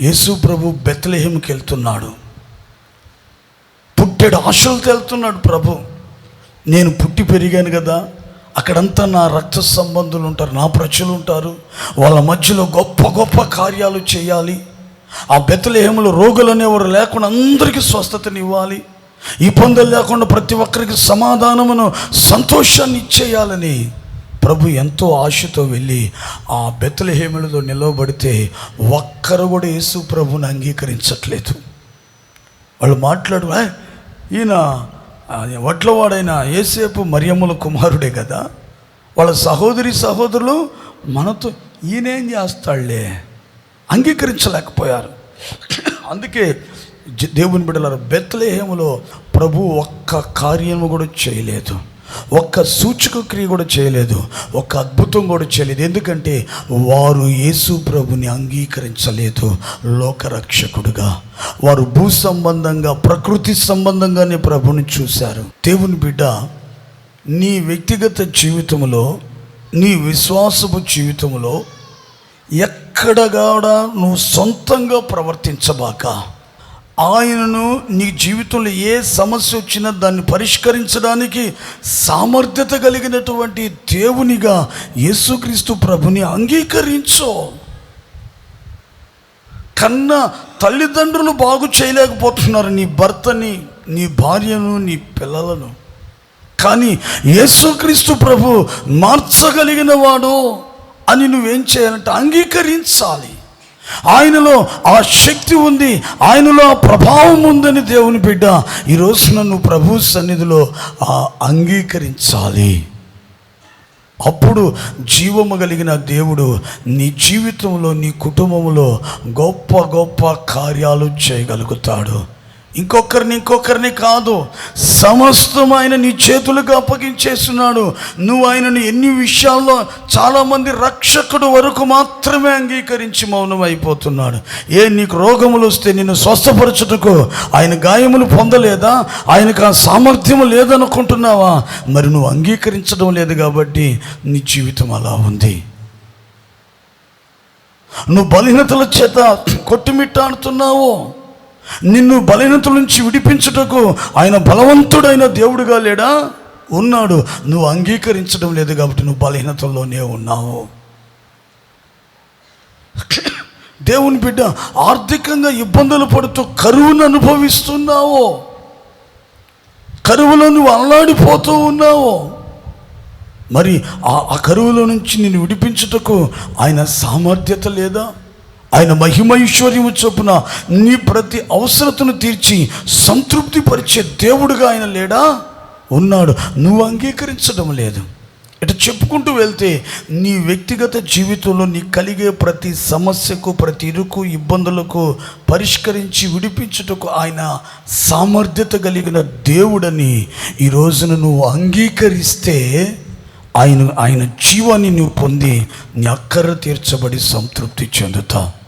యేసు ప్రభు బెత్లహేమ్కి వెళ్తున్నాడు. పుట్టెడు ఆశలతో వెళ్తున్నాడు ప్రభు. నేను పుట్టి పెరిగాను కదా. అక్కడంతా నా రక్త సంబంధులు ఉంటారు నా ప్రజలు ఉంటారు. వాళ్ళ మధ్యలో గొప్ప గొప్ప కార్యాలు చేయాలి. ఆ బెత్తలేహములో రోగులు అనేవారు లేకుండా అందరికీ స్వస్థతనివ్వాలి. ఇబ్బందులు లేకుండా ప్రతి ఒక్కరికి సమాధానమును సంతోషాన్ని ఇచ్చేయాలని ప్రభు ఎంతో ఆశతో వెళ్ళి ఆ బెత్తలహేములతో నిలవబడితే ఒక్కరు కూడా యేసు ప్రభుని అంగీకరించట్లేదు. వాళ్ళు మాట్లాడు ఈయన వడ్లవాడైన ఏసేపు మరియమ్మల కుమారుడే కదా? వాళ్ళ సహోదరి సహోదరులు మనతో ఈయనేం చేస్తాడులే అంగీకరించలేకపోయారు. అందుకే దేవుని బిడ్డలారు బెత్తలేహములో ప్రభు ఒక్క కార్యము కూడా చేయలేదు. ఒక్క సూచక క్రియ కూడా చేయలేదు ఒక్క అద్భుతం కూడా చేయలేదు. ఎందుకంటే వారు యేసు ప్రభుని అంగీకరించలేదు లోకరక్షకుడుగా. వారు భూ సంబంధంగా ప్రకృతి సంబంధంగానే ప్రభుని చూశారు. దేవుని బిడ్డ నీ వ్యక్తిగత జీవితంలో నీ విశ్వాసపు జీవితంలో ఎక్కడగాడ నువ్వు సొంతంగా ప్రవర్తించబాక ఆయనను నీ జీవితంలో ఏ సమస్య వచ్చినా దాన్ని పరిష్కరించడానికి సామర్థ్యత కలిగినటువంటి దేవునిగా యేసుక్రీస్తు ప్రభుని అంగీకరించో. కన్నా తల్లిదండ్రులు బాగు చేయలేకపోతున్నారు నీ భర్తని నీ భార్యను నీ పిల్లలను. కానీ యేసుక్రీస్తు ప్రభు మార్చగలిగిన వాడు అని నువ్వేం చేయాలంటే అంగీకరించాలి. ఆయనలో ఆ శక్తి ఉంది ఆయనలో ఆ ప్రభావం ఉందని దేవుని బిడ్డ ఈ నన్ను ప్రభు సన్నిధిలో ఆ అంగీకరించాలి. అప్పుడు జీవము కలిగిన దేవుడు నీ జీవితంలో నీ కుటుంబంలో గొప్ప గొప్ప కార్యాలు చేయగలుగుతాడు. ఇంకొకరిని ఇంకొకరిని కాదు సమస్తం ఆయన నీ చేతులకు అప్పగించేస్తున్నాడు. నువ్వు ఆయనను ఎన్ని విషయాల్లో చాలామంది రక్షకుడు వరకు మాత్రమే అంగీకరించి మౌనం అయిపోతున్నాడు ఏ నీకు రోగములు వస్తే నిన్ను స్వస్థపరచుటకు ఆయన గాయములు పొందలేదా? ఆయనకు ఆ సామర్థ్యం లేదనుకుంటున్నావా? మరి నువ్వు అంగీకరించడం లేదు కాబట్టి నీ జీవితం అలా ఉంది. నువ్వు బలహీనతల చేత కొట్టుమిట్టాడుతున్నావు. నిన్ను బలహీనతల నుంచి విడిపించుటకు ఆయన బలవంతుడైన దేవుడుగా లేడా? ఉన్నాడు. నువ్వు అంగీకరించడం లేదు కాబట్టి నువ్వు బలహీనతల్లోనే ఉన్నావు. దేవుని బిడ్డ ఆర్థికంగా ఇబ్బందులు పడుతూ కరువును అనుభవిస్తున్నావు. కరువులో నువ్వు అల్లాడిపోతూ ఉన్నావు. మరి ఆ ఆ కరువులో నుంచి నేను విడిపించుటకు ఆయన సామర్థ్యత లేదా? ఆయన మహిమైశ్వర్యము చొప్పున నీ ప్రతి అవసరతను తీర్చి సంతృప్తి పరిచే దేవుడుగా ఆయన లేడా? ఉన్నాడు. నువ్వు అంగీకరించడం లేదు. ఇటు చెప్పుకుంటూ వెళ్తే నీ వ్యక్తిగత జీవితంలో నీ కలిగే ప్రతి సమస్యకు ప్రతి ఇరుకు ఇబ్బందులకు పరిష్కరించి విడిపించుటకు ఆయన సామర్థ్యత కలిగిన దేవుడని ఈ రోజున నువ్వు అంగీకరిస్తే ఆయన ఆయన జీవాన్ని నువ్వు పొంది నీ అక్కర తీర్చబడి సంతృప్తి చెందుతావు.